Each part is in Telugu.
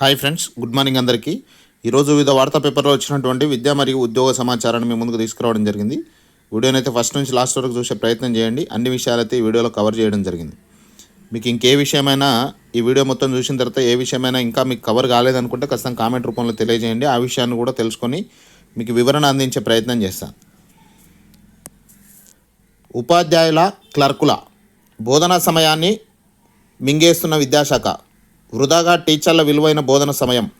హాయ్ ఫ్రెండ్స్ గుడ్ మార్నింగ్ అందరికీ. ఈరోజు వివిధ వార్తా పేపర్లో వచ్చినటువంటి విద్య మరియు ఉద్యోగ సమాచారాన్ని మీ ముందుకు తీసుకురావడం జరిగింది. వీడియోని అయితే ఫస్ట్ నుంచి లాస్ట్ వరకు చూసే ప్రయత్నం చేయండి. అన్ని విషయాలైతే ఈ వీడియోలో కవర్ చేయడం జరిగింది. మీకు ఇంకే విషయమైనా ఈ వీడియో మొత్తం చూసిన తర్వాత ఏ విషయమైనా ఇంకా మీకు కవర్ కాలేదనుకుంటే ఖచ్చితంగా కామెంట్ రూపంలో తెలియజేయండి. ఆ విషయాన్ని కూడా తెలుసుకొని మీకు వివరణ అందించే ప్రయత్నం చేస్తాను ఉపాధ్యాయుల క్లర్కుల బోధనా సమయాన్ని మింగేస్తున్న విద్యాశాఖ. వృధాగా టీచర్ల విలువైన బోధన సమయం.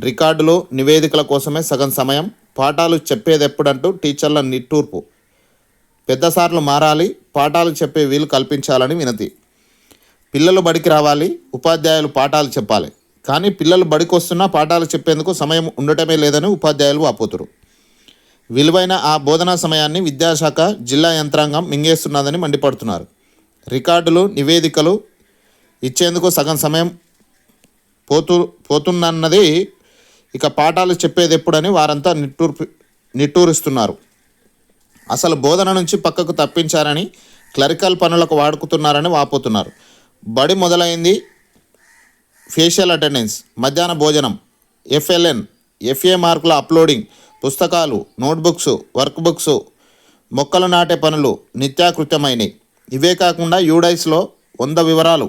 రికార్డులు నివేదికల కోసమే సగం సమయం. పాఠాలు చెప్పేదెప్పుడంటూ టీచర్ల నిట్టూర్పు. పెద్దసార్లు మారాలి పాఠాలు చెప్పే వీలు కల్పించాలని వినతి. పిల్లలు బడికి రావాలి ఉపాధ్యాయులు పాఠాలు చెప్పాలి. కానీ పిల్లలు బడికి వస్తున్నా పాఠాలు చెప్పేందుకు సమయం ఉండటమే లేదని ఉపాధ్యాయులు ఆపోతురు. విలువైన ఆ బోధనా సమయాన్ని విద్యాశాఖ జిల్లా యంత్రాంగం మింగేస్తున్నదని మండిపడుతున్నారు. రికార్డులు నివేదికలు ఇచ్చేందుకు సగం సమయం పోతు పోతున్నన్నది ఇక పాఠాలు చెప్పేది ఎప్పుడని వారంతా నిట్టూర్పు నిట్టూరిస్తున్నారు. అసలు బోధన నుంచి పక్కకు తప్పించారని క్లరికల్ పనులకు వాడుకుతున్నారని వాపోతున్నారు. బడి మొదలైంది ఫేషియల్ అటెండెన్స్ మధ్యాహ్న భోజనం ఎఫ్ఎల్ఎన్ ఎఫ్ఏ మార్కుల అప్లోడింగ్ పుస్తకాలు నోట్బుక్స్ వర్క్ బుక్స్ మొక్కలు నాటే పనులు నిత్యాకృత్యమైనవి ఇవే కాకుండా యూడైస్లో వంద వివరాలు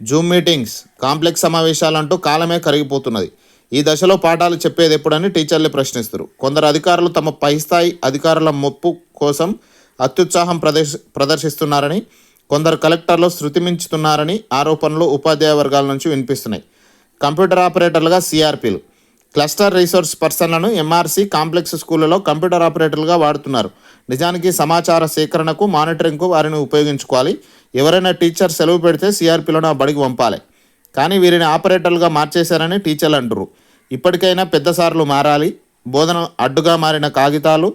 జూమ్ మీటింగ్స్ కాంప్లెక్స్ సమావేశాలంటూ కాలమే కరిగిపోతున్నది. ఈ దశలో పాఠాలు చెప్పేది ఎప్పుడని టీచర్లు ప్రశ్నిస్తారు. కొందరు అధికారులు తమ పై స్థాయి అధికారుల మొప్పు కోసం అత్యుత్సాహం ప్రదర్శ ప్రదర్శిస్తున్నారని కొందరు కలెక్టర్లు శృతి మించుతున్నారని ఆరోపణలు ఉపాధ్యాయ వర్గాల నుంచి వినిపిస్తున్నాయి. కంప్యూటర్ ఆపరేటర్లుగా సిఆర్పీలు క్లస్టర్ రీసోర్స్ పర్సన్లను ఎంఆర్సీ కాంప్లెక్స్ స్కూళ్ళలో కంప్యూటర్ ఆపరేటర్లుగా వాడుతున్నారు. నిజానికి సమాచార సేకరణకు మానిటరింగ్కు వారిని ఉపయోగించుకోవాలి. ఎవరైనా టీచర్ సెలవు పెడితే సిఆర్పీలను ఆ బడికి పంపాలి. కానీ వీరిని ఆపరేటర్లుగా మార్చేశారని టీచర్లు అంటారు ఇప్పటికైనా పెద్దసార్లు మారాలి. బోధన అడ్డుగా మారిన కాగితాలు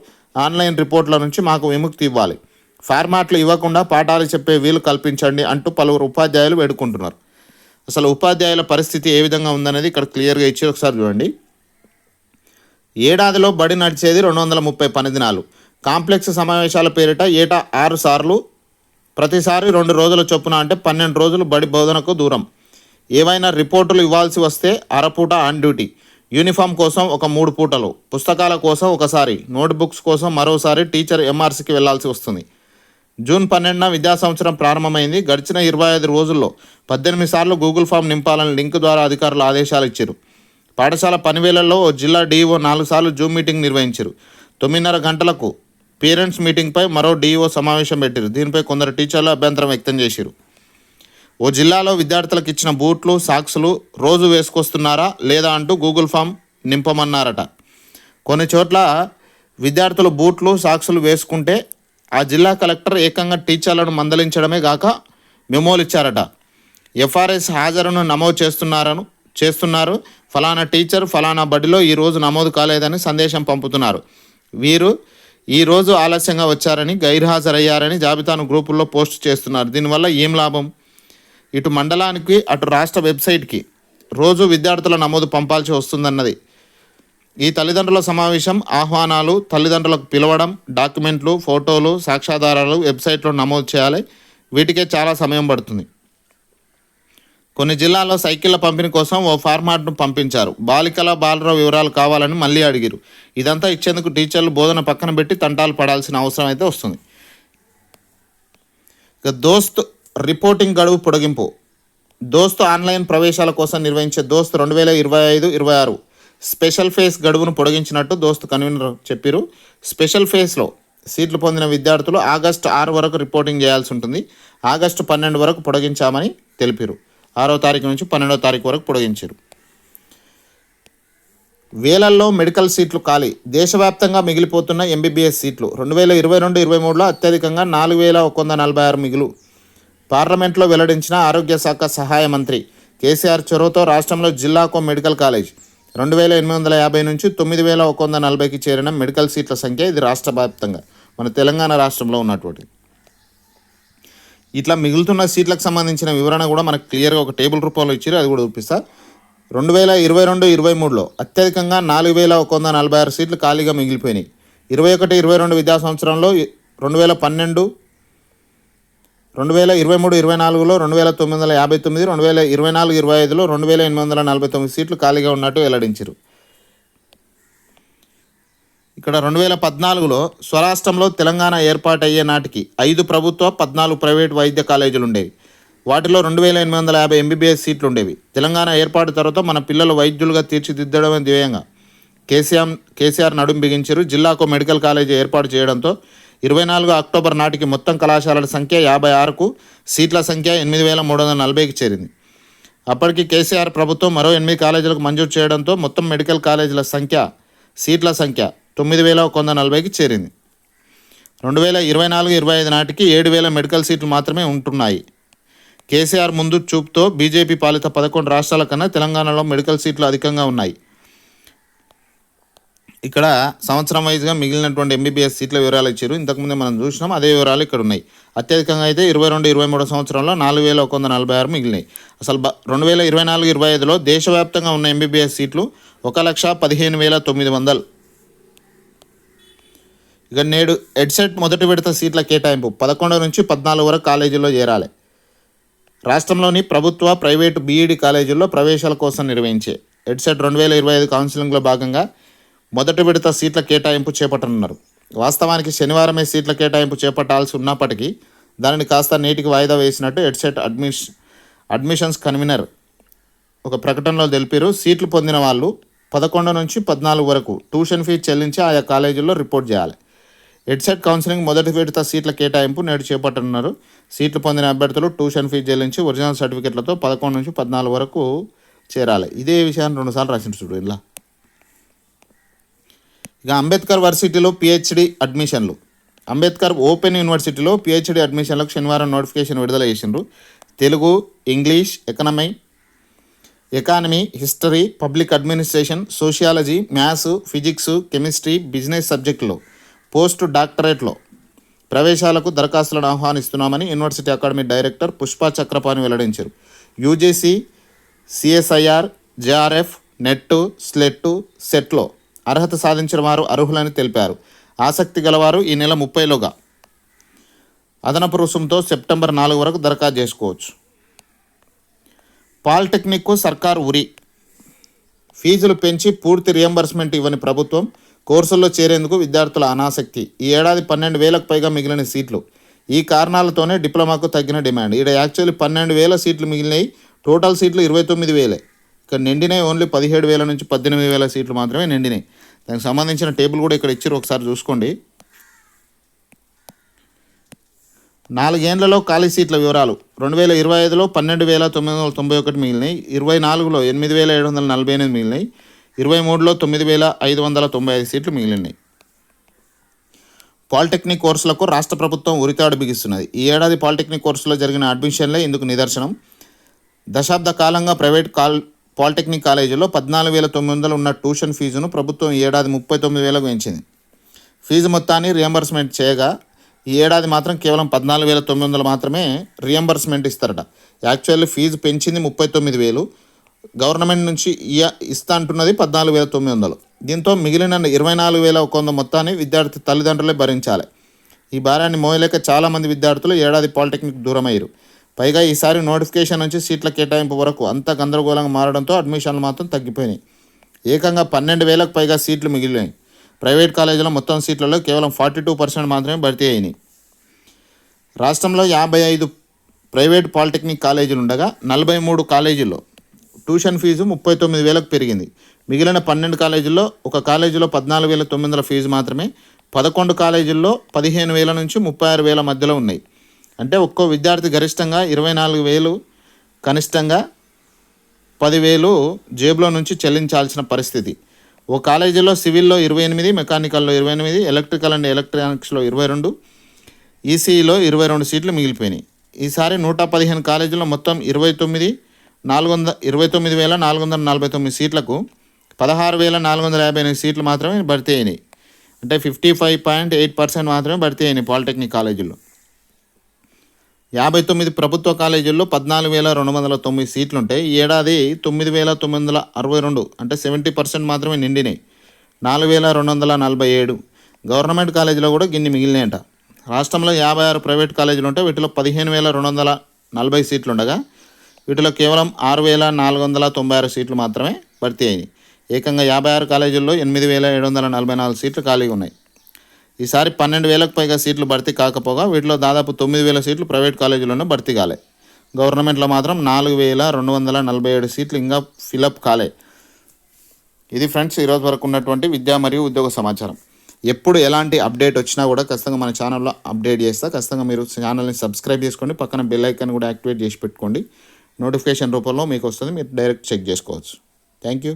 ఆన్లైన్ రిపోర్ట్ల నుంచి మాకు విముక్తి ఇవ్వాలి. ఫార్మాట్లు ఇవ్వకుండా పాఠాలు చెప్పే వీలు కల్పించండి అంటూ పలువురు ఉపాధ్యాయులు వేడుకుంటున్నారు. అసలు ఉపాధ్యాయుల పరిస్థితి ఏ విధంగా ఉందనేది ఇక్కడ క్లియర్గా ఇచ్చి ఒకసారి చూడండి. ఏడాదిలో బడి నడిచేది రెండు వందల ముప్పై పనిదినాలు. కాంప్లెక్స్ సమావేశాల పేరిట ఏటా ఆరు సార్లు ప్రతిసారి రెండు రోజుల చొప్పున అంటే పన్నెండు రోజులు బడి బోధనకు దూరం. ఏవైనా రిపోర్టులు ఇవ్వాల్సి వస్తే అరపూట ఆన్ డ్యూటీ. యూనిఫామ్ కోసం ఒక మూడు పూటలు పుస్తకాల కోసం ఒకసారి నోట్బుక్స్ కోసం మరోసారి టీచర్ ఎంఆర్సీకి వెళ్ళాల్సి వస్తుంది. జూన్ పన్నెండున విద్యా సంవత్సరం ప్రారంభమైంది. గడిచిన ఇరవై ఐదు రోజుల్లో పద్దెనిమిది సార్లు గూగుల్ ఫామ్ నింపాలని లింక్ ద్వారా అధికారులు ఆదేశాలు ఇచ్చారు. పాఠశాల పనివేళల్లో జిల్లా డీఈఓ నాలుగు సార్లు జూమ్ మీటింగ్ నిర్వహించారు. తొమ్మిదిన్నర గంటలకు పేరెంట్స్ మీటింగ్పై మరో డీఈఓ సమావేశం పెట్టారు. దీనిపై కొందరు టీచర్లు అభ్యంతరం వ్యక్తం చేశారు. ఓ జిల్లాలో విద్యార్థులకు ఇచ్చిన బూట్లు సాక్స్లు రోజు వేసుకొస్తున్నారా లేదా అంటూ గూగుల్ ఫామ్ నింపమన్నారట. కొన్ని చోట్ల విద్యార్థులు బూట్లు సాక్సులు వేసుకుంటే ఆ జిల్లా కలెక్టర్ ఏకంగా టీచర్లను మందలించడమే కాక మెమోలు ఇచ్చారట. ఎఫ్ఆర్ఎస్ హాజరును నమోదు చేస్తున్నారను చేస్తున్నారు. ఫలానా టీచర్ ఫలానా బడిలో ఈ రోజు నమోదు కాలేదని సందేశం పంపుతున్నారు. వీరు ఈరోజు ఆలస్యంగా వచ్చారని గైర్హాజరయ్యారని జాబితాను గ్రూపుల్లో పోస్ట్ చేస్తున్నారు. దీనివల్ల ఏం లాభం? ఇటు మండలానికి అటు రాష్ట్ర వెబ్సైట్కి రోజు విద్యార్థుల నమోదు పంపాల్సి వస్తుందన్నది. ఈ తల్లిదండ్రుల సమావేశం ఆహ్వానాలు తల్లిదండ్రులకు పిలవడం డాక్యుమెంట్లు ఫోటోలు సాక్ష్యాధారాలు వెబ్సైట్లో నమోదు చేయాలి. వీటికే చాలా సమయం పడుతుంది. కొన్ని జిల్లాల్లో సైకిళ్ళ పంపిణీ కోసం ఓ ఫార్మాట్ను పంపించారు. బాలికల బాలర వివరాలు కావాలని మళ్ళీ అడిగారు ఇదంతా ఇచ్చేందుకు టీచర్లు బోధన పక్కన పెట్టి తంటాలు పడాల్సిన అవసరం అయితే వస్తుంది. ఇక దోస్త్ రిపోర్టింగ్ గడువు పొడిగింపు. దోస్త్ ఆన్లైన్ ప్రవేశాల కోసం నిర్వహించే దోస్త్ రెండు వేల ఇరవై ఐదు ఇరవై ఆరు స్పెషల్ ఫేస్ గడువును పొడిగించినట్టు దోస్త్ కన్వీనర్ చెప్పారు స్పెషల్ ఫేస్లో సీట్లు పొందిన విద్యార్థులు ఆగస్టు ఆరు వరకు రిపోర్టింగ్ చేయాల్సి ఉంటుంది. ఆగస్టు పన్నెండు వరకు పొడిగించామని తెలిపారు ఆరో తారీఖు నుంచి పన్నెండో తారీఖు వరకు పొడిగించారు. వేలల్లో మెడికల్ సీట్లు ఖాళీ. దేశవ్యాప్తంగా మిగిలిపోతున్న ఎంబీబీఎస్ సీట్లు రెండు వేల ఇరవై రెండు ఇరవై మూడులో అత్యధికంగా నాలుగు వేల ఒక వంద నలభై ఆరు మిగులు. పార్లమెంట్లో వెల్లడించిన ఆరోగ్య శాఖ సహాయ మంత్రి కేసీఆర్ చొరవతో రాష్ట్రంలో జిల్లాకో మెడికల్ కాలేజ్ రెండు వేల ఎనిమిది వందల యాభై నుంచి తొమ్మిది వేల ఒక వంద నలభైకి చేరిన మెడికల్ సీట్ల సంఖ్య ఇది రాష్ట్ర వ్యాప్తంగా మన తెలంగాణ రాష్ట్రంలో ఉన్నటువంటి. ఇట్లా మిగులుతున్న సీట్లకు సంబంధించిన వివరణ కూడా మనకు క్లియర్గా ఒక టేబుల్ రూపంలో ఇచ్చారు అది కూడా చూపిస్తా. రెండు వేల ఇరవై రెండు ఇరవై మూడులో అత్యధికంగా నాలుగు వేల ఒక వంద నలభై ఆరు సీట్లు ఖాళీగా మిగిలిపోయినాయి. ఇరవై ఒకటి ఇరవై రెండు విద్యా సంవత్సరంలో రెండు వేల పన్నెండు రెండు వేల ఇరవై మూడు ఇరవై నాలుగులో రెండు వేల తొమ్మిది వందల యాభై తొమ్మిది రెండు వేల ఇరవై నాలుగు ఇరవై ఐదులో రెండు వేల ఎనిమిది వందల నలభై తొమ్మిది సీట్లు ఖాళీగా ఉన్నట్టు వెల్లడించారు ఇక్కడ రెండు వేల పద్నాలుగులో స్వరాష్ట్రంలో తెలంగాణ ఏర్పాటయ్యే నాటికి ఐదు ప్రభుత్వ పద్నాలుగు ప్రైవేట్ వైద్య కాలేజీలు ఉండేవి వాటిలో రెండు వేల ఎనిమిది వందల యాభై ఎంబీబీఎస్ సీట్లు ఉండేవి తెలంగాణ ఏర్పాటు తర్వాత మన పిల్లలు వైద్యులుగా తీర్చిదిద్దడమే ధ్యేయంగా కేసీఆర్ కేసీఆర్ నడుం బిగించారు. జిల్లాకు మెడికల్ కాలేజీ ఏర్పాటు చేయడంతో ఇరవై నాలుగు అక్టోబర్ నాటికి మొత్తం కళాశాలల సంఖ్య యాభై ఆరుకు సీట్ల సంఖ్య ఎనిమిది వేల మూడు వందల నలభైకి చేరింది. అప్పటికి కేసీఆర్ ప్రభుత్వం మరో ఎనిమిది కాలేజీలకు మంజూరు చేయడంతో మొత్తం మెడికల్ కాలేజీల సంఖ్య సీట్ల సంఖ్య తొమ్మిది వేల ఒక వంద నలభైకి చేరింది. రెండు వేల ఇరవై నాలుగు ఇరవై ఐదు నాటికి ఏడు వేల మెడికల్ సీట్లు మాత్రమే ఉంటున్నాయి. కేసీఆర్ ముందు చూపుతో బీజేపీ పాలిత పదకొండు రాష్ట్రాల కన్నా తెలంగాణలో మెడికల్ సీట్లు అధికంగా ఉన్నాయి. ఇక్కడ సంవత్సరం వైజ్గా మిగిలినటువంటి ఎంబీబీఎస్ సీట్ల వివరాలు ఇచ్చారు. ఇంతకుముందే మనం చూసినాం అదే వివరాలు ఇక్కడ ఉన్నాయి. అత్యధికంగా అయితే ఇరవై రెండు ఇరవై మూడు సంవత్సరంలో నాలుగు వేల ఒక వంద నలభై ఆరు మిగిలినాయి. అసలు రెండు వేల ఇరవై నాలుగు ఇరవై ఐదులో దేశవ్యాప్తంగా ఉన్న ఎంబీబీఎస్ సీట్లు ఒక లక్ష పదిహేను వేల తొమ్మిది వందలు ఇక నేడు ఎడ్సెట్ మొదటి విడత సీట్ల కేటాయింపు. పదకొండు నుంచి పద్నాలుగు వరకు కాలేజీలో చేరాలి. రాష్ట్రంలోని ప్రభుత్వ ప్రైవేటు బీఈడి కాలేజీల్లో ప్రవేశాల కోసం నిర్వహించే ఎడ్సెట్ రెండు వేల ఇరవై ఐదు కౌన్సిలింగ్లో భాగంగా మొదటి విడత సీట్ల కేటాయింపు చేపట్టనున్నారు. వాస్తవానికి శనివారమే సీట్ల కేటాయింపు చేపట్టాల్సి ఉన్నప్పటికీ దానిని కాస్త నేటికి వాయిదా వేసినట్టు ఎడ్సెట్ అడ్మిష్ అడ్మిషన్స్ కన్వీనర్ ఒక ప్రకటనలో తెలిపారు. సీట్లు పొందిన వాళ్ళు పదకొండు నుంచి పద్నాలుగు వరకు ట్యూషన్ ఫీజు చెల్లించి ఆయా కాలేజీల్లో రిపోర్ట్ చేయాలి. ఎడ్సెట్ కౌన్సిలింగ్ మొదటి విడత సీట్ల కేటాయింపు నేడు చేపట్టనున్నారు. సీట్లు పొందిన అభ్యర్థులు ట్యూషన్ ఫీజు చెల్లించి ఒరిజినల్ సర్టిఫికెట్లతో పదకొండు నుంచి పద్నాలుగు వరకు చేరాలి. ఇదే విషయాన్ని రెండుసార్లు రాసిన చూడు ఇలా. ఇక అంబేద్కర్ వర్సిటీలో పిహెచ్డి అడ్మిషన్లు. అంబేద్కర్ ఓపెన్ యూనివర్సిటీలో పిహెచ్డి అడ్మిషన్లకు శనివారం నోటిఫికేషన్ విడుదల చేసిండ్రు. Telugu English economy economy history public administration sociology maths physics chemistry business సబ్జెక్టులో. పోస్ట్ డాక్టరేట్లో ప్రవేశాలకు దరఖాస్తులను ఆహ్వానిస్తున్నామని university academy director Pushpa Chakrapani వెల్లడించారు. UGC CSIR JRF NET SLET సెట్లో అర్హత సాధించిన వారు అర్హులని తెలిపారు. ఆసక్తి గలవారు ఈ నెల ముప్పైలోగా అదనపు రుసుముతో సెప్టెంబర్ నాలుగు వరకు దరఖాస్తు చేసుకోవచ్చు. పాలిటెక్నిక్కు సర్కార్ ఉరి. ఫీజులు పెంచి పూర్తి రియంబర్స్మెంట్ ఇవ్వని ప్రభుత్వం కోర్సుల్లో చేరేందుకు విద్యార్థుల అనాసక్తి. ఈ ఏడాది పన్నెండు వేలకు పైగా మిగిలిన సీట్లు. ఈ కారణాలతోనే డిప్లొమాకు తగ్గిన డిమాండ్. ఇక్కడ యాక్చువల్లీ పన్నెండు వేల సీట్లు మిగిలినాయి టోటల్ సీట్లు ఇరవై తొమ్మిది వేలే. ఇక్కడ నిండినాయి ఓన్లీ పదిహేడు వేల నుంచి పద్దెనిమిది వేల సీట్లు మాత్రమే నిండినాయి. దానికి సంబంధించిన టేబుల్ కూడా ఇక్కడ ఇచ్చారు ఒకసారి చూసుకోండి. నాలుగేండ్లలో ఖాళీ సీట్ల వివరాలు. రెండు వేల ఇరవై ఐదులో పన్నెండు వేల తొమ్మిది వందల తొంభై ఒకటి మిగిలినాయి ఇరవై నాలుగులో ఎనిమిది వేల ఏడు వందల నలభై ఎనిమిది మిగిలినాయి ఇరవై మూడులో తొమ్మిది వేల ఐదు వందల తొంభై ఐదు సీట్లు మిగిలినాయి. పాలిటెక్నిక్ కోర్సులకు రాష్ట్ర ప్రభుత్వం ఉరితాడు బిగిస్తున్నది. ఈ ఏడాది పాలిటెక్నిక్ కోర్సులో జరిగిన అడ్మిషన్లే ఇందుకు నిదర్శనం. దశాబ్ద కాలంగా ప్రైవేట్ కాల్ పాలిటెక్నిక్ కాలేజీలో పద్నాలుగు వేల తొమ్మిది వందలు ఉన్న ట్యూషన్ ఫీజును ప్రభుత్వం ఈ ఏడాది ముప్పై తొమ్మిది వేలకు పెంచింది. ఫీజు మొత్తాన్ని రియంబర్స్మెంట్ చేయగా ఈ ఏడాది మాత్రం కేవలం పద్నాలుగు వేల తొమ్మిది వందలు మాత్రమే రియంబర్స్మెంట్ ఇస్తారట. యాక్చువల్లీ ఫీజు పెంచింది ముప్పై తొమ్మిది వేలు. గవర్నమెంట్ నుంచి ఇయ ఇస్తా అంటున్నది పద్నాలుగు వేల తొమ్మిది వందలు. దీంతో మిగిలిన ఇరవై నాలుగు వేల ఒక వంద మొత్తాన్ని విద్యార్థి తల్లిదండ్రులే భరించాలి. ఈ భారాన్ని మోయలేక చాలామంది విద్యార్థులు ఏడాది పాలిటెక్నిక్ దూరమయ్యారు. పైగా ఈసారి నోటిఫికేషన్ నుంచి సీట్ల కేటాయింపు వరకు అంత గందరగోళంగా మారడంతో అడ్మిషన్లు మాత్రం తగ్గిపోయినాయి. ఏకంగా పన్నెండు వేలకు పైగా సీట్లు మిగిలినాయి. ప్రైవేట్ కాలేజీలో మొత్తం సీట్లలో కేవలం ఫార్టీ టూ పర్సెంట్ మాత్రమే భర్తీ అయినాయి. రాష్ట్రంలో యాభై ఐదు ప్రైవేట్ పాలిటెక్నిక్ కాలేజీలు ఉండగా నలభై మూడు కాలేజీల్లో ట్యూషన్ ఫీజు ముప్పై తొమ్మిది వేలకు పెరిగింది. మిగిలిన పన్నెండు కాలేజీల్లో ఒక కాలేజీలో పద్నాలుగు వేల తొమ్మిది వందల ఫీజు మాత్రమే పదకొండు కాలేజీల్లో పదిహేను వేల నుంచి ముప్పై ఆరు వేల మధ్యలో ఉన్నాయి. అంటే ఒక్కో విద్యార్థి గరిష్టంగా ఇరవై నాలుగు వేలు కనిష్టంగా పదివేలు జేబులో నుంచి చెల్లించాల్సిన పరిస్థితి. ఓ కాలేజీలో సివిల్లో ఇరవై ఎనిమిది మెకానికల్లో ఇరవై ఎనిమిది ఎలక్ట్రికల్ అండ్ ఎలక్ట్రానిక్స్లో ఇరవై రెండు ఈసీఈలో ఇరవై రెండు సీట్లు మిగిలిపోయినాయి. ఈసారి నూట పదిహేను కాలేజీల్లో మొత్తం ఇరవై తొమ్మిది నాలుగు వందల ఇరవై తొమ్మిది వేల నాలుగు వందల నలభై తొమ్మిది సీట్లకు పదహారు వేల నాలుగు వందల యాభై ఎనిమిది సీట్లు మాత్రమే భర్తీ అయినాయి. అంటే fifty five point eight percent మాత్రమే భర్తీ అయినాయి పాలిటెక్నిక్ కాలేజీల్లో. యాభై తొమ్మిది ప్రభుత్వ కాలేజీల్లో పద్నాలుగు వేల రెండు వందల తొమ్మిది సీట్లు ఉంటాయి ఈ ఏడాది తొమ్మిది వేల తొమ్మిది వందల అరవై రెండు అంటే సెవెంటీ పర్సెంట్ మాత్రమే నిండినాయి. నాలుగు వేల రెండు వందల నలభై ఏడు గవర్నమెంట్ కాలేజీలో కూడా గిన్ని మిగిలినాయంట. రాష్ట్రంలో యాభై ఆరు ప్రైవేట్ కాలేజీలు ఉంటే వీటిలో పదిహేను వేల రెండు వందల నలభై సీట్లు ఉండగా వీటిలో కేవలం ఆరు వేల నాలుగు వందల తొంభై ఆరు సీట్లు మాత్రమే భర్తీ అయినాయి. ఏకంగా యాభై ఆరు కాలేజీల్లో ఎనిమిది వేల ఏడు వందల నలభై నాలుగు సీట్లు ఖాళీగా ఉన్నాయి. ఈసారి పన్నెండు వేలకు పైగా సీట్లు భర్తీ కాకపోగా వీటిలో దాదాపు తొమ్మిది వేల సీట్లు ప్రైవేట్ కాలేజీలోనే భర్తీ కాలే. గవర్నమెంట్లో మాత్రం నాలుగు వేల రెండు వందల నలభై ఏడు సీట్లు ఇంకా ఫిలప్ కాలే. ఇది ఫ్రెండ్స్ ఈరోజు వరకు ఉన్నటువంటి విద్యా మరియు ఉద్యోగ సమాచారం. ఎప్పుడు ఎలాంటి అప్డేట్ వచ్చినా కూడా ఖచ్చితంగా మన ఛానల్లో అప్డేట్ చేస్తా. ఖచ్చితంగా మీరు ఛానల్ని సబ్స్క్రైబ్ చేసుకోండి. పక్కన బెల్ ఐకాన్ కూడా యాక్టివేట్ చేసి పెట్టుకోండి. నోటిఫికేషన్ రూపంలో మీకు వస్తుంది మీరు డైరెక్ట్ చెక్ చేసుకోవచ్చు. Thank you.